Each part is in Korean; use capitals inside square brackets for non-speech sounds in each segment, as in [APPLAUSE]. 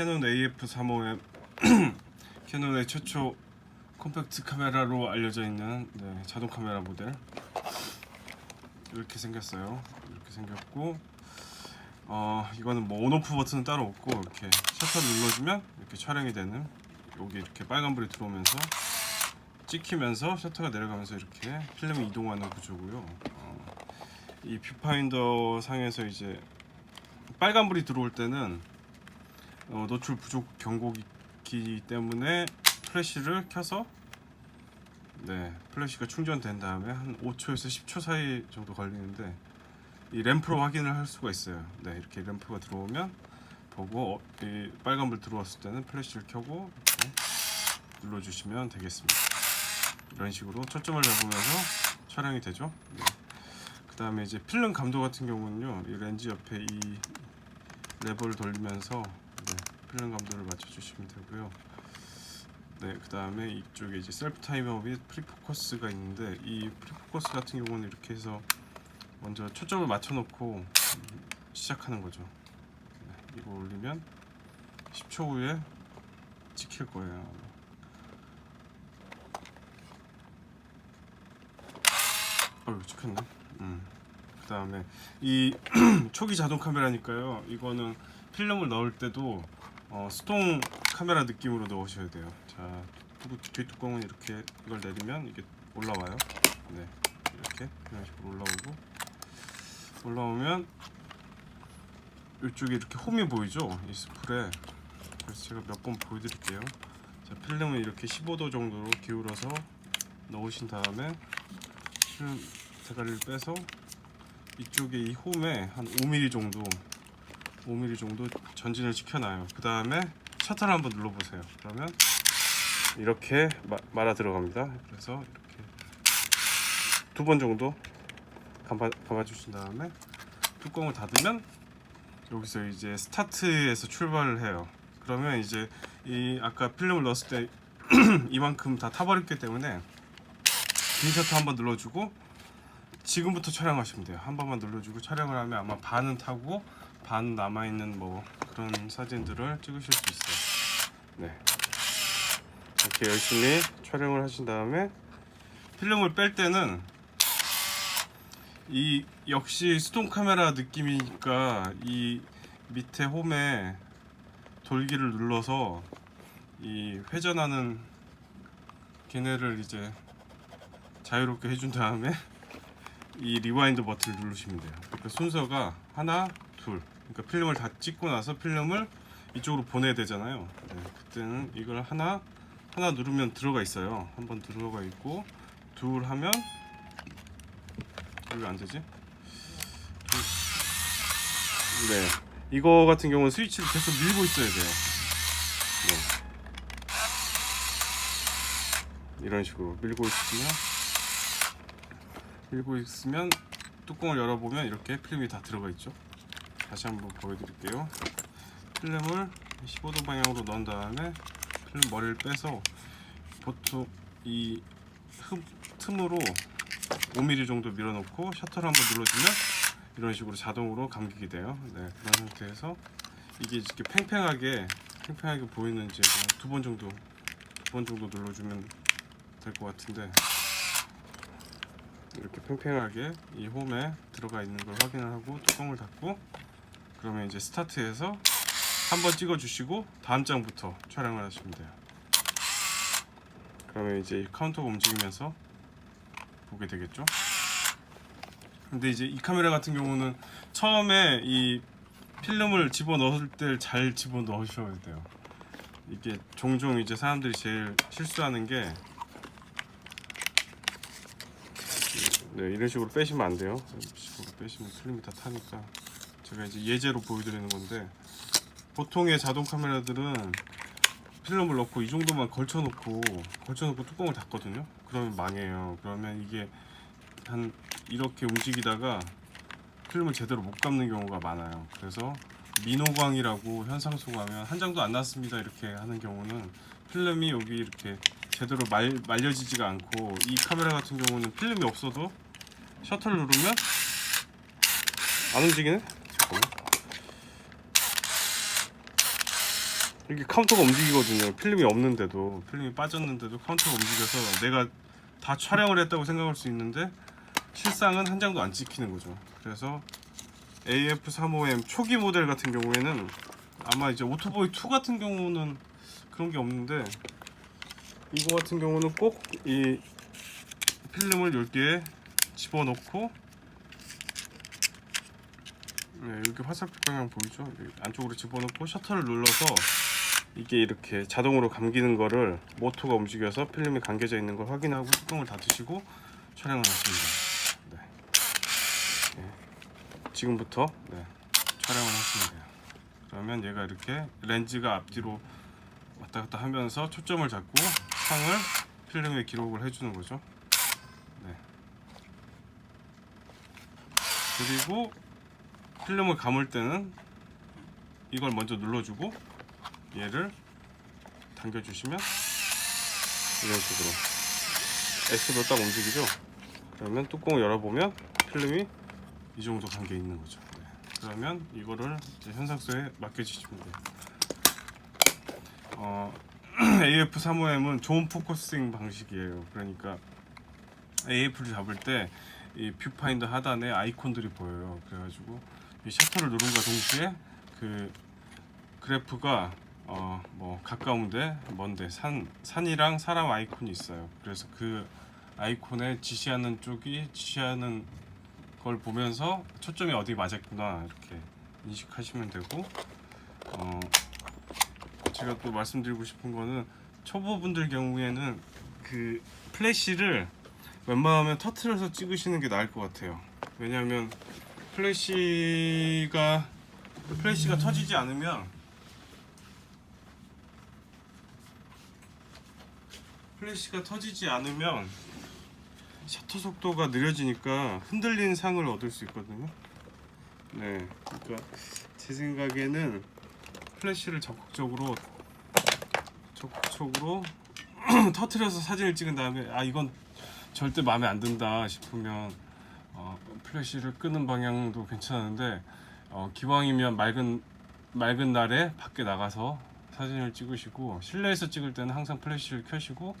캐논 AF35M [CLEARS THROAT] 캐논의 최초 컴팩트 카메라로 알려져 있는 네, 자동 카메라 모델 이렇게 생겼어요. 이렇게 생겼고 어 이거는 뭐 온오프 버튼은 따로 없고 이렇게 셔터를 눌러주면 이렇게 촬영이 되는 여기 이렇게 빨간불이 들어오면서 찍히면서 셔터가 내려가면서 이렇게 필름이 이동하는 구조고요. 어, 이 뷰파인더 상에서 이제 빨간불이 들어올 때는 어, 노출 부족 경고기 때문에 플래시를 켜서 네 플래시가 충전된 다음에 한 5초에서 10초 사이 정도 걸리는데 이 램프로 확인을 할 수가 있어요. 네 이렇게 램프가 들어오면 보고 어, 이 빨간불 들어왔을 때는 플래시를 켜고 눌러주시면 되겠습니다. 이런 식으로 초점을 잡으면서 촬영이 되죠. 네. 그 다음에 이제 필름 감도 같은 경우는요, 이 렌즈 옆에 이 레버를 돌리면서 네, 필름 감도를 맞춰주시면 되고요. 네, 그 다음에 이쪽에 이제 셀프 타이머 및 프리포커스가 있는데 이 프리포커스 같은 경우는 이렇게 해서 먼저 초점을 맞춰놓고 음, 시작하는 거죠. 네, 이거 올리면 10초 후에 찍힐 거예요. 어휴 찍혔네. 음. 그 다음에 이 [CLEARS THROAT] 초기 자동 카메라니까요. 이거는 필름을 넣을 때도 어, 수동 카메라 느낌으로 넣으셔야 돼요. 자, 뚜- 뒤 뚜껑은 이렇게 이걸 내리면 이게 올라와요. 네, 이렇게 이런 식으로 올라오고 올라오면 이쪽에 이렇게 홈이 보이죠? 이 스풀에 그래서 제가 몇 번 보여드릴게요. 자, 필름을 이렇게 15도 정도로 기울여서 넣으신 다음에 필름 대가리를 빼서 이쪽에 이 홈에 한 5mm 정도 5mm 정도 전진을 시켜놔요. 그 다음에 셔터를 한번 눌러보세요. 그러면 이렇게 마, 말아 들어갑니다. 그래서 이렇게 두 번 정도 감아, 감아주신 다음에 뚜껑을 닫으면 여기서 이제 스타트에서 출발을 해요. 그러면 이제 이 아까 필름을 넣었을 때 [CLEARS THROAT] 이만큼 다 타버렸기 때문에 빈 셔터 한번 눌러주고 지금부터 촬영하시면 돼요. 한 번만 눌러주고 촬영을 하면 아마 반은 타고 반 남아 있는 뭐 그런 사진들을 찍으실 수 있어요. 네. 이렇게 열심히 촬영을 하신 다음에 필름을 뺄 때는 이 역시 수동 카메라 느낌이니까 이 밑에 홈에 돌기를 눌러서 이 회전하는 걔네를 이제 자유롭게 해준 다음에 [LAUGHS] 이 리와인드 버튼을 누르시면 돼요. 그러니까 순서가 하나, 둘. 그러니까 필름을 다 찍고 나서 필름을 이쪽으로 보내야 되잖아요. 네, 그때는 이걸 하나 하나 누르면 들어가 있어요. 한번 들어가 있고 둘 하면 왜 안 되지? 둘. 네. 이거 같은 경우는 스위치를 계속 밀고 있어야 돼요. 네. 이런 식으로 밀고 있으면 밀고 있으면 뚜껑을 열어보면 이렇게 필름이 다 들어가 있죠. 다시 한번 보여드릴게요. 필름을 15도 방향으로 넣은 다음에 필름 머리를 빼서 보통 이 흠, 틈으로 5mm 정도 밀어넣고 셔터를 한번 눌러주면 이런 식으로 자동으로 감기게 돼요. 네, 그런 상태에서 이게 이렇게 팽팽하게 팽팽하게 보이는지 두 번 정도 두 번 정도 눌러주면 될 것 같은데 이렇게 팽팽하게 이 홈에 들어가 있는 걸 확인을 하고 뚜껑을 닫고 그러면 이제 스타트해서 한번 찍어 주시고 다음 장부터 촬영을 하시면 돼요. 그러면 이제 이 카운터가 움직이면서 보게 되겠죠. 근데 이제 이 카메라 같은 경우는 처음에 이 필름을 집어 넣을 때 잘 집어 넣으셔야 돼요. 이게 종종 이제 사람들이 제일 실수하는 게 네, 이런 식으로 빼시면 안 돼요. 이런 식으로 빼시면 필름이 다 타니까 제가 이제 예제로 보여드리는 건데 보통의 자동 카메라들은 필름을 넣고 이 정도만 걸쳐놓고 걸쳐놓고 뚜껑을 닫거든요. 그러면 망해요. 그러면 이게 한 이렇게 움직이다가 필름을 제대로 못 감는 경우가 많아요. 그래서 민호광이라고 현상 소 가면 한 장도 안 났습니다 이렇게 하는 경우는 필름이 여기 이렇게 제대로 말, 말려지지가 않고 이 카메라 같은 경우는 필름이 없어도 셔터를 누르면 안 움직이네? 잠깐만 이게 카운터가 움직이거든요. 필름이 없는데도 필름이 빠졌는데도 카운터가 움직여서 내가 다 촬영을 했다고 생각할 수 있는데 실상은 한 장도 안 찍히는 거죠. 그래서 AF35M 초기 모델 같은 경우에는 아마 이제 오토보이 2 같은 경우는 그런 게 없는데 이거 같은 경우는 꼭 이 필름을 여기에 집어넣고 네, 여기 화살표 방향 보이죠? 안쪽으로 집어넣고 셔터를 눌러서 이게 이렇게 자동으로 감기는 거를 모터가 움직여서 필름이 감겨져 있는 걸 확인하고 뚜껑을 닫으시고 촬영을 하십니다. 네. 네. 지금부터 네, 촬영을 하시면 돼요. 그러면 얘가 이렇게 렌즈가 앞뒤로 왔다 갔다 하면서 초점을 잡고 상을 필름에 기록을 해주는 거죠. 네. 그리고 필름을 감을 때는 이걸 먼저 눌러주고 얘를 당겨주시면 이런 식으로 S로 딱 움직이죠. 그러면 뚜껑을 열어보면 필름이 이 정도 감겨 있는 거죠. 네. 그러면 이거를 현상소에 맡겨주시면 돼요. 어, [CLEARS THROAT] AF35M은 좋은 포커싱 방식이에요. 그러니까 AF를 잡을 때 이 뷰파인더 하단에 아이콘들이 보여요. 그래가지고 이 셔터를 누른과 동시에 그 그래프가 어 뭐 가까운데 먼데 산 산이랑 사람 아이콘이 있어요. 그래서 그 아이콘에 지시하는 쪽이 지시하는 걸 보면서 초점이 어디 맞았구나 이렇게 인식하시면 되고 어 제가 또 말씀드리고 싶은 거는 초보분들 경우에는 그 플래시를 웬만하면 터트려서 찍으시는 게 나을 것 같아요. 왜냐하면 플래시가 플래시가 터지지 않으면 플래시가 터지지 않으면 셔터 속도가 느려지니까 흔들리는 상을 얻을 수 있거든요. 네, 그러니까 제 생각에는 플래시를 적극적으로 적극적으로 [CLEARS THROAT] 터트려서 사진을 찍은 다음에 아 이건 절대 마음에 안 든다 싶으면 어, 플래시를 끄는 방향도 괜찮은데 어, 기왕이면 맑은 맑은 날에 밖에 나가서 사진을 찍으시고 실내에서 찍을 때는 항상 플래시를 켜시고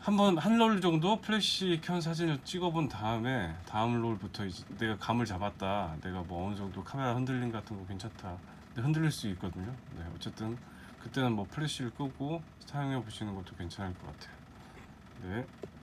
한번 한 롤 정도 플래시 켠 사진을 찍어본 다음에 다음 롤부터 이제 내가 감을 잡았다. 내가 뭐 어느 정도 카메라 흔들림 같은 거 괜찮다. 근데 흔들릴 수 있거든요. 네 어쨌든 그때는 뭐 플래시를 끄고 사용해 보시는 것도 괜찮을 것 같아요. 네